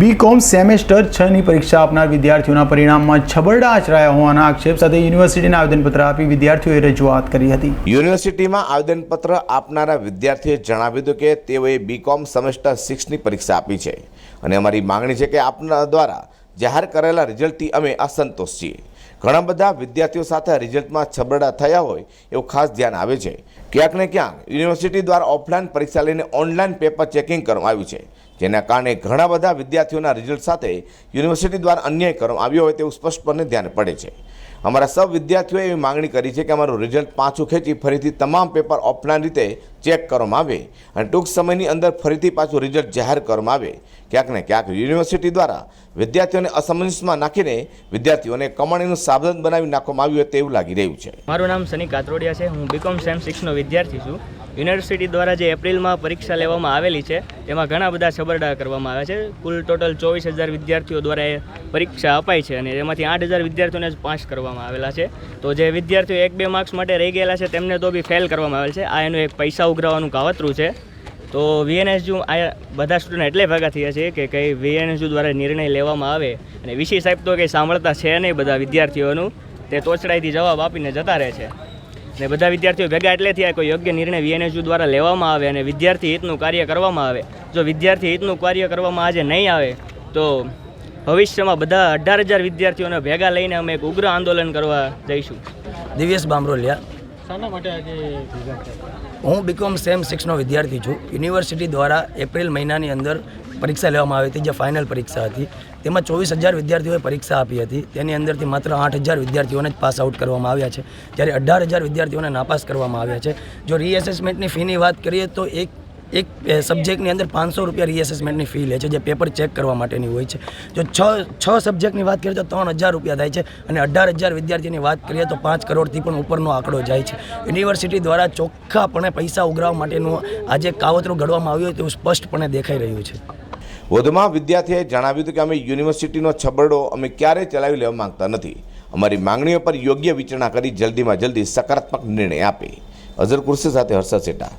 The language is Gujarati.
બી કોમ સેમેસ્ટર છની પરીક્ષા આપનાર વિદ્યાર્થીઓના પરિણામમાં છબરડા આચરાયા હોવાના આક્ષેપ સાથે યુનિવર્સિટીને આવેદનપત્ર આપી વિદ્યાર્થીઓએ રજૂઆત કરી હતી. યુનિવર્સિટીમાં આવેદનપત્ર આપનારા વિદ્યાર્થીઓએ જણાવ્યું હતું કે તેઓએ બીકોમ સેમેસ્ટર સિક્સની પરીક્ષા આપી છે. અને અમારી માંગણી છે કે આપના દ્વારા જાહેર કરેલા રિઝલ્ટથી અમે અસંતોષ છીએ. ઘણા બધા વિદ્યાર્થીઓ સાથે રિઝલ્ટમાં છબરડા થયા હોય એવું ખાસ ધ્યાન આવે છે. ક્યાંક ને ક્યાંક યુનિવર્સિટી દ્વારા ઓફલાઈન પરીક્ષા લઈને ઓનલાઈન પેપર ચેકિંગ કરવામાં આવ્યું છે. જેના કારણે ઘણા બધા વિદ્યાર્થીઓના રિઝલ્ટ સાથે યુનિવર્સિટી દ્વારા અન્યાય કરવામાં આવ્યો હોય તેવું સ્પષ્ટપણે ધ્યાન પડે છે. અમારા સૌ વિદ્યાર્થીઓએ એવી માંગણી કરી છે કે અમારું રિઝલ્ટ પાછું ખેંચી ફરીથી તમામ પેપર ઓફલાઈન રીતે ચેક કરવામાં આવે અને ટૂંક સમયની અંદર ફરીથી પાછું રિઝલ્ટ જાહેર કરવામાં આવે. ક્યાંક ને ક્યાંક યુનિવર્સિટી દ્વારા વિદ્યાર્થીઓને અસમંજસમાં નાખીને વિદ્યાર્થીઓને કમાણીનું સાધન બનાવી નાખવામાં આવ્યું હોય તેવું લાગી રહ્યું છે. મારું નામ સની કાતરોડિયા છે. હું બીકોમ સેમ સિક્સનો વિદ્યાર્થી છું. યુનિવર્સિટી દ્વારા જે એપ્રિલમાં પરીક્ષા લેવામાં આવેલી છે તેમાં ઘણા બધા છબરડા કરવામાં આવ્યા છે. કુલ ટોટલ ચોવીસ હજાર વિદ્યાર્થીઓ દ્વારા એ પરીક્ષા અપાઈ છે અને એમાંથી આઠ હજાર વિદ્યાર્થીઓને જ પાસ કરવામાં આવેલા છે. તો જે વિદ્યાર્થીઓ એક બે માર્ક્સ માટે રહી ગયેલા છે, તેમને તો બી ફેલ કરવામાં આવેલ છે. આ એનું એક પૈસા ઉઘરાવાનું કાવતરું છે. તો વીએનએસયુ આ બધા સ્ટુડન્ટ એટલે ભેગા થયા છે કે કંઈ વીએનએસયુ દ્વારા નિર્ણય લેવામાં આવે અને વિશી સાહેબ તો કંઈ સાંભળતા છે નહીં બધા વિદ્યાર્થીઓનું. તે તોચડાઈથી જવાબ આપીને જતા રહે છે. ને બધા વિદ્યાર્થીઓ ભેગા એટલે થયા કોઈ યોગ્ય નિર્ણય વીએનએસયુ દ્વારા લેવામાં આવે અને વિદ્યાર્થી હિતનું કાર્ય કરવામાં આવે. જો વિદ્યાર્થી હિતનું કાર્ય કરવામાં આજે નહીં આવે તો ભવિષ્યમાં બધા અઢાર હજાર વિદ્યાર્થીઓને ભેગા લઈને અમે એક ઉગ્ર આંદોલન કરવા જઈશું. દિવ્યેશ બામરોલિયા. હું બીકોમ સેમ સિક્સનો વિદ્યાર્થી છું. યુનિવર્સિટી દ્વારા એપ્રિલ મહિનાની અંદર પરીક્ષા લેવામાં આવી હતી, જે ફાઇનલ પરીક્ષા હતી. તેમાં ચોવીસ હજાર વિદ્યાર્થીઓએ પરીક્ષા આપી હતી. તેની અંદરથી માત્ર આઠ હજાર વિદ્યાર્થીઓને જ પાસ આઉટ કરવામાં આવ્યા છે. જ્યારે અઢાર હજાર વિદ્યાર્થીઓને નાપાસ કરવામાં આવ્યા છે. જો રીએસેસમેન્ટની ફીની વાત કરીએ તો એક એક સબ્જેક્ટની અંદર પાંચસો રૂપિયા રીએસેસમેન્ટની ફી લે છે, જે પેપર ચેક કરવા માટેની હોય છે. જો છ છ સબ્જેક્ટની વાત કરીએ તો ત્રણ હજાર રૂપિયા થાય છે અને અઢાર હજાર વિદ્યાર્થીની વાત કરીએ તો પાંચ કરોડથી પણ ઉપરનો આંકડો જાય છે. યુનિવર્સિટી દ્વારા ચોખ્ખાપણે પૈસા ઉઘરાવવા માટેનું આજે કાવતરું ઘડવામાં આવ્યું હોય તેવું સ્પષ્ટપણે દેખાઈ રહ્યું છે. વધુમાં વિદ્યાર્થીએ જણાવ્યું હતું કે અમે યુનિવર્સિટીનો છબરડો અમે ક્યારેય ચલાવી લેવા માંગતા નથી. અમારી માંગણીઓ પર યોગ્ય વિચારણા કરી જલ્દીમાં જલ્દી સકારાત્મક નિર્ણય આપે. અઝર કુર્સી સાથે હર્ષદ સેટા.